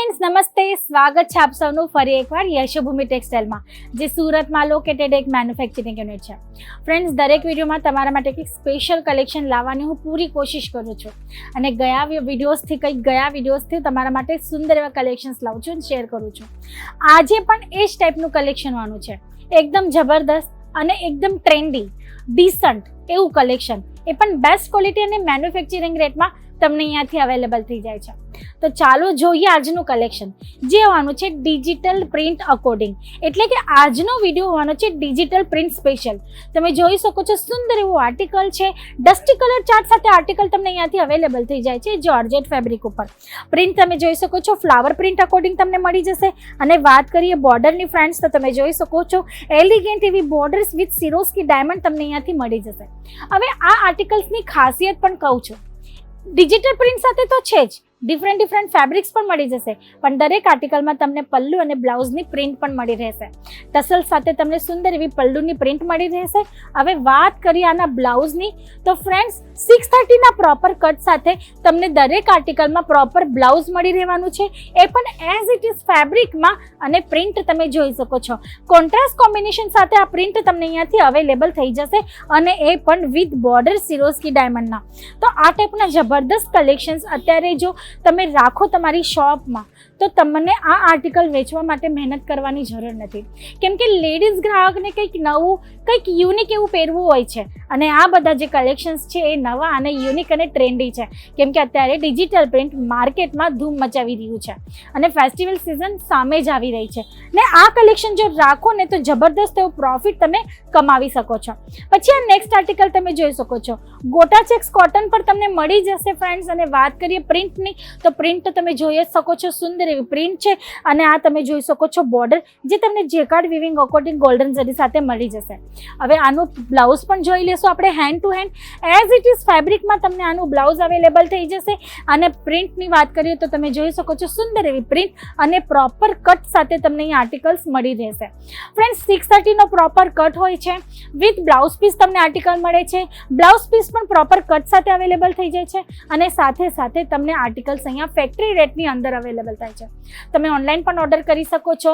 Friends નમસ્તે. સ્વાગત છે આપ સૌનું ફરી એકવાર યશોભૂમિ ટેક્સટાઇલમાં, જે સુરતમાં લોકેટેડ એક મેન્યુફેક્ચરિંગ યુનિટ છે. ફ્રેન્ડ્સ દરેક વિડીયોમાં તમારા માટે કંઈક સ્પેશિયલ કલેક્શન લાવવાની હું પૂરી કોશિશ કરું છું. અને ગયા વિડીયોઝથી, કંઈક ગયા વિડીયોઝથી તમારા માટે સુંદર એવા કલેક્શન્સ લાવું છું અને શેર કરું છું. આજે પણ એ જ ટાઈપનું કલેક્શન વાનું છે. એકદમ જબરદસ્ત અને એકદમ ટ્રેન્ડી ડિસન્ટ એવું કલેક્શન એ પણ બેસ્ટ ક્વોલિટી અને મેન્યુફેક્ચરિંગ રેટમાં તમને અહીંયાથી અવેલેબલ થઈ જાય છે. તો ચાલો જોઈએ આજનું કલેક્શન જે હોવાનું છે ડિજિટલ પ્રિન્ટ અકોર્ડિંગ એટલે કે આજનો વીડિયો હોવાનો છે ડિજિટલ પ્રિન્ટ સ્પેશિયલ તમે જોઈ શકો છો સુંદર એવું આર્ટિકલ છે. ડસ્ટી કલર ચાર્ટ સાથે આર્ટિકલ તમને અહીંયાથી અવેલેબલ થઈ જાય છે જોર્જેટ ફેબ્રિક ઉપર. પ્રિન્ટ તમે જોઈ શકો છો ફ્લાવર પ્રિન્ટ અકોર્ડિંગ તમને મળી જશે. અને વાત કરીએ બોર્ડરની ફ્રેન્ડ્સ તો તમે જોઈ શકો છો એલિગેન્ટ એવી બોર્ડર્સ વિથ સિરોસ્કી ડાયમંડ તમને અહીંયાથી મળી જશે. હવે આ આર્ટિકલ્સની ખાસિયત પણ કહું છું. ડિજિટલ પ્રિન્ટ સાથે તો છે જ. ડિફરન્ટ ડિફરન્ટ ફેબ્રિક્સ પણ મળી જશે. પણ દરેક આર્ટિકલમાં તમને પલ્લુ અને બ્લાઉઝની પ્રિન્ટ પણ મળી રહેશે. ટસલ સાથે તમને સુંદર એવી પલ્લુની પ્રિન્ટ મળી રહેશે. હવે વાત કરીએ આના બ્લાઉઝની. તો ફ્રેન્ડ્સ સિક્સ થર્ટીના પ્રોપર કટ સાથે તમને દરેક આર્ટિકલમાં પ્રોપર બ્લાઉઝ મળી રહેવાનું છે. એ પણ એઝ ઇટ ઇઝ ફેબ્રિકમાં અને પ્રિન્ટ તમે જોઈ શકો છો. કોન્ટ્રાસ્ટ કોમ્બિનેશન સાથે આ પ્રિન્ટ તમને અહીંયાથી અવેલેબલ થઈ જશે અને એ પણ વિથ બોર્ડર સિરોસ્કી ડાયમંડના તો આ ટાઈપના જબરદસ્ત કલેક્શન્સ અત્યારે જો તમે રાખો તમારી શોપમાં. તો તમને આ આર્ટિકલ વેચવા માટે મહેનત કરવાની જરૂર નથી. કેમ કે લેડીઝ ગ્રાહકને કંઈક નવું, કંઈક યુનિક એવું પહેરવું હોય છે. અને આ બધા જે કલેક્શન્સ છે એ નવા અને યુનિક અને ટ્રેન્ડી છે. કેમ કે અત્યારે ડિજિટલ પ્રિન્ટ માર્કેટમાં ધૂમ મચાવી રહ્યું છે. અને ફેસ્ટિવલ સિઝન સામે જ આવી રહી છે. ને આ કલેક્શન જો રાખો ને તો જબરદસ્ત એવો પ્રોફિટ તમે કમાવી શકો છો. પછી આ નેક્સ્ટ આર્ટિકલ તમે જોઈ શકો છો. ગોટા ચેક્સ કોટન પર તમને મળી જશે ફ્રેન્ડ્સ અને વાત કરીએ પ્રિન્ટની તો પ્રિન્ટ તો તમે જોઈ જ શકો છો સુંદર પ્રિન્ટ છે અને આ તમે જોઈ શકો છો બોર્ડર જે તમને jacquard weaving according golden zari સાથે મળી જશે. હવે આનું બ્લાઉઝ પણ જોઈ લેશું આપણે hand to hand as it is ફેબ્રિકમાં તમને આનું બ્લાઉઝ અવેલેબલ થઈ જશે. અને પ્રિન્ટની વાત કરીએ તો તમે જોઈ શકો છો સુંદર એવી પ્રિન્ટ અને પ્રોપર કટ સાથે તમને અહીં આર્ટિકલ્સ મળી રહેશે. ફ્રેન્ડ્સ સિક્સ થર્ટીનો પ્રોપર કટ હોય છે. વિથ બ્લાઉઝ પીસ તમને આર્ટિકલ મળે છે. બ્લાઉઝ પીસ પણ પ્રોપર કટ સાથે અવેલેબલ થઈ જાય છે. અને સાથે સાથે તમને આર્ટિકલ્સ અહીંયા ફેક્ટરી રેટની અંદર અવેલેબલ થાય છે. તમે ઓનલાઈન પણ ઓર્ડર કરી શકો છો.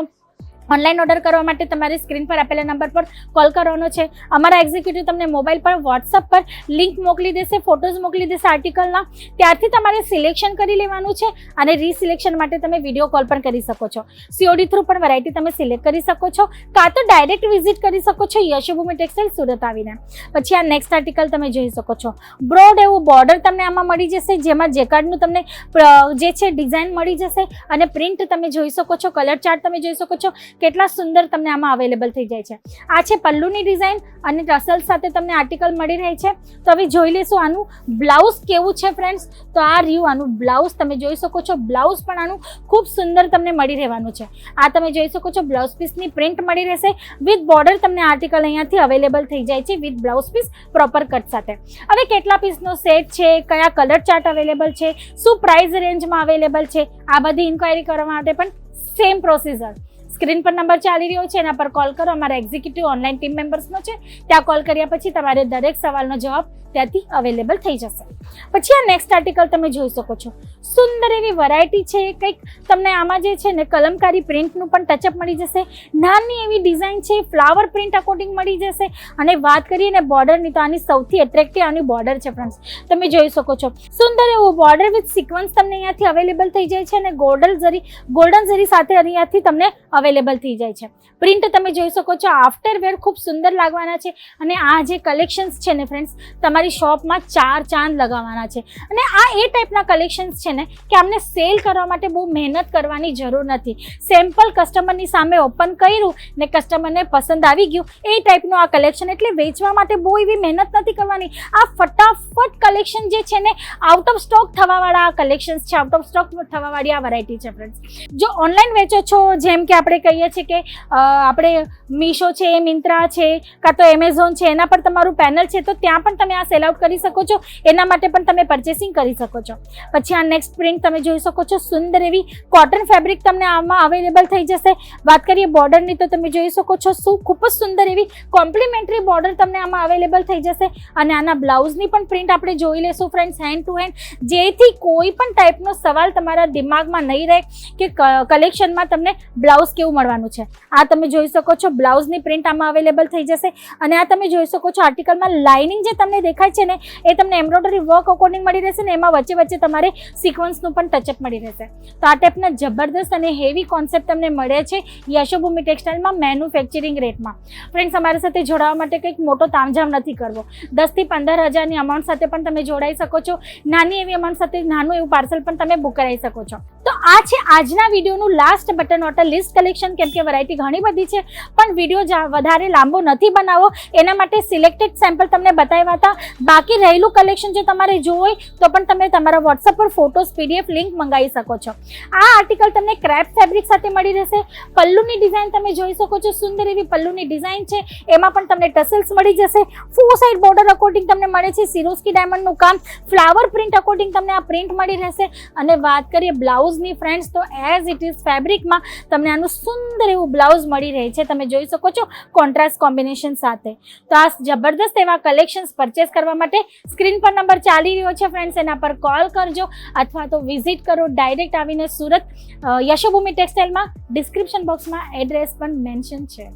ઓનલાઈન ઓર્ડર કરવા માટે તમારે સ્ક્રીન પર આપેલા નંબર પર કોલ કરવાનો છે. અમારા એક્ઝિક્યુટિવ તમને મોબાઈલ પર વોટ્સઅપ પર લિંક મોકલી દેશે ફોટોઝ મોકલી દેશે આર્ટિકલના ત્યારથી તમારે સિલેક્શન કરી લેવાનું છે અને રીસિલેક્શન માટે તમે વીડિયો કોલ પણ કરી શકો છો. સીઓડી થ્રુ પણ વેરાયટી તમે સિલેક્ટ કરી શકો છો. કાં તો ડાયરેક્ટ વિઝિટ કરી શકો છો યશોભૂમિ ટેક્સટાઇલ સુરત આવીને. પછી આ નેક્સ્ટ આર્ટિકલ તમે જોઈ શકો છો. બ્રોડ એવું બોર્ડર તમને આમાં મળી જશે, જેમાં જેકાર્ડનું તમને જે છે ડિઝાઇન મળી જશે અને પ્રિન્ટ તમે જોઈ શકો છો કલર ચાર્ટ તમે જોઈ શકો છો. કેટલા સુંદર તમને આમાં અવેલેબલ થઈ જાય છે. આ છે પલ્લુની ડિઝાઇન અને ટસલ સાથે તમને આર્ટિકલ મળી રહી છે. તો હવે જોઈ લેશું આનું બ્લાઉઝ કેવું છે ફ્રેન્ડ્સ તો આ રહ્યું આનું બ્લાઉઝ તમે જોઈ શકો છો બ્લાઉઝ પણ આનું ખૂબ સુંદર તમને મળી રહેવાનું છે. આ તમે જોઈ શકો છો બ્લાઉઝ પીસની પ્રિન્ટ મળી રહેશે. વિથ બોર્ડર તમને આર્ટિકલ અહીંયાથી અવેલેબલ થઈ જાય છે with blouse piece proper cut સાથે. હવે કેટલા પીસનો સેટ છે, કયા કલર ચાર્ટ અવેલેબલ છે, શું પ્રાઇસ રેન્જમાં અવેલેબલ છે, આ બધી ઇન્ક્વાયરી કરવા માટે પણ સેમ પ્રોસીજર સ્ક્રીન પર નંબર ચાલી રહ્યો છે, એના પર કોલ કરો. અમારા એક્ઝિક્યુટિવ ઓનલાઈન ટીમ મેમ્બર્સનો છે, ત્યાં કોલ કર્યા પછી તમારે દરેક સવાલનો જવાબ ત્યાંથી અવેલેબલ થઈ જશે. પછી આ નેક્સ્ટ આર્ટિકલ તમે જોઈ શકો છો. સુંદર એવી વેરાયટી છે, કંઈક તમને આમાં જે છે ને કલમકારી પ્રિન્ટનું પણ ટચઅપ મળી જશે. નાની એવી ડિઝાઇન છે ફ્લાવર પ્રિન્ટ અકોર્ડિંગ મળી જશે. અને વાત કરીએ ને બોર્ડરની તો આની સૌથી એટ્રેક્ટિવ આની બોર્ડર છે ફ્રેન્ડ્સ તમે જોઈ શકો છો. સુંદર એવું બોર્ડર વિથ સિક્વન્સ તમને અહીંયાથી અવેલેબલ થઈ જાય છે અને ગોલ્ડન ઝરી ગોલ્ડન ઝરી સાથે અહીંયાથી તમને અવેલેબલ થઈ જાય છે. પ્રિન્ટ તમે જોઈ શકો છો આફ્ટર વેર ખૂબ સુંદર લાગવાના છે અને આ જે કલેક્શન્સ છે ને ફ્રેન્ડ્સ તમારી શોપમાં ચાર ચાંદ લગાવવાના છે. અને આ એ ટાઈપના કલેક્શન્સ છે ને કે આમને સેલ કરવા માટે બહુ મહેનત કરવાની જરૂર નથી. સેમ્પલ કસ્ટમરની સામે ઓપન કર્યું ને કસ્ટમરને પસંદ આવી ગયું, એ ટાઈપનું આ કલેક્શન એટલે વેચવા માટે બહુ એવી મહેનત નથી કરવાની. આ ફટાફટ કલેક્શન જે છે ને આઉટ ઓફ સ્ટોક થવાવાળા આ કલેક્શન્સ છે આઉટ ઓફ સ્ટોક થવાવાળી આ વેરાયટી છે ફ્રેન્ડ્સ જો ઓનલાઈન વેચો છો, જેમ કે આપણે આપણે કહીએ છીએ કે આપણે મીશો છે મિન્ત્રા છે, કાં તો એમેઝોન છે, એના પર તમારું પેનલ છે, તો ત્યાં પણ તમે આ સેલ આઉટ કરી શકો છો. એના માટે પણ તમે પરચેસિંગ કરી શકો છો. પછી આ નેક્સ્ટ પ્રિન્ટ તમે જોઈ શકો છો, સુંદર એવી કોટન ફેબ્રિક તમને આમાં અવેલેબલ થઈ જશે. વાત કરીએ બોર્ડરની તો તમે જોઈ શકો છો શું ખૂબ જ સુંદર એવી કોમ્પ્લિમેન્ટરી બોર્ડર તમને આમાં અવેલેબલ થઈ જશે. અને આના બ્લાઉઝની પણ પ્રિન્ટ આપણે જોઈ લેશું ફ્રેન્ડ્સ હેન્ડ ટુ હેન્ડ જેથી કોઈ પણ ટાઈપનો સવાલ તમારા દિમાગમાં નહીં રહે કે કલેક્શનમાં તમને બ્લાઉઝ કેવું મળવાનું છે. આ તમે જોઈ શકો છો, બ્લાઉઝની પ્રિન્ટ આમાં અવેલેબલ થઈ જશે અને આ તમે જોઈ શકો છો, આર્ટિકલમાં લાઇનિંગ જે તમને દેખાય છે ને, એ તમને એમ્બ્રોઇડરી વર્ક અકોર્ડિંગ મળી રહેશે ને, એમાં વચ્ચે વચ્ચે તમારે સિક્વન્સનું પણ ટચઅપ મળી રહેશે. તો આ ટાઈપના જબરદસ્ત અને હેવી કોન્સેપ્ટ તમને મળે છે યશોભૂમિ ટેક્સટાઇલમાં મેન્યુફેક્ચરિંગ રેટમાં ફ્રેન્ડ્સ અમારી સાથે જોડાવા માટે કંઈક મોટો તામઝામ નથી કરવો. દસથી પંદર હજારની અમાઉન્ટ સાથે પણ તમે જોડાઈ શકો છો. નાની એવી અમાઉન્ટ સાથે નાનું એવું પાર્સલ પણ તમે બુક કરાવી શકો છો. તો આ છે આજના વિડીયોનું last button water list collection કેમ કે વેરાયટી ઘણી બધી છે, પણ વીડિયો વધારે લાંબો નથી બનાવો. એના માટે સિલેક્ટેડ સેમ્પલ તમને બતાવ્યા હતા. બાકી રહેલું કલેક્શન જો તમારે જોવું હોય, તો પણ તમે તમારા વોટ્સઅપ પર ફોટોસ પીડીએફ લિંક મંગાવી શકો છો. આ આર્ટિકલ તમને ક્રેપ ફેબ્રિક સાથે મળી રહેશે. પલ્લુની ડિઝાઇન તમે જોઈ શકો છો. સુંદર એવી પલ્લુની ડિઝાઇન છે. એમાં પણ તમને ટસલ્સ મળી જશે. ફોર સાઇડ બોર્ડર અકોર્ડિંગ તમને મળે છે. સિરોસ્કી ડાયમંડનું કામ. ફ્લાવર પ્રિન્ટ અકોર્ડિંગ તમને આ પ્રિન્ટ મળી રહેશે. અને વાત કરીએ બ્લાઉઝની ફ્રેન્ડ્સ તો એઝ ઇટ ઇઝ ફેબ્રિકમાં તમને આનું સુંદર એવું બ્લાઉઝ મળી રહે છે. તમે જોઈ શકો છો કોન્ટ્રાસ્ટ કોમ્બિનેશન સાથે. તો આ જબરદસ્ત એવા કલેક્શન્સ પરચેસ કરવા માટે સ્ક્રીન પર નંબર ચાલી રહ્યો છે ફ્રેન્ડ્સ એના પર કોલ કરજો અથવા તો વિઝિટ કરો ડાયરેક્ટ આવીને સુરત યશોભૂમિ ટેક્સટાઇલમાં ડિસ્ક્રિપ્શન બોક્સમાં એડ્રેસ પણ મેન્શન છે.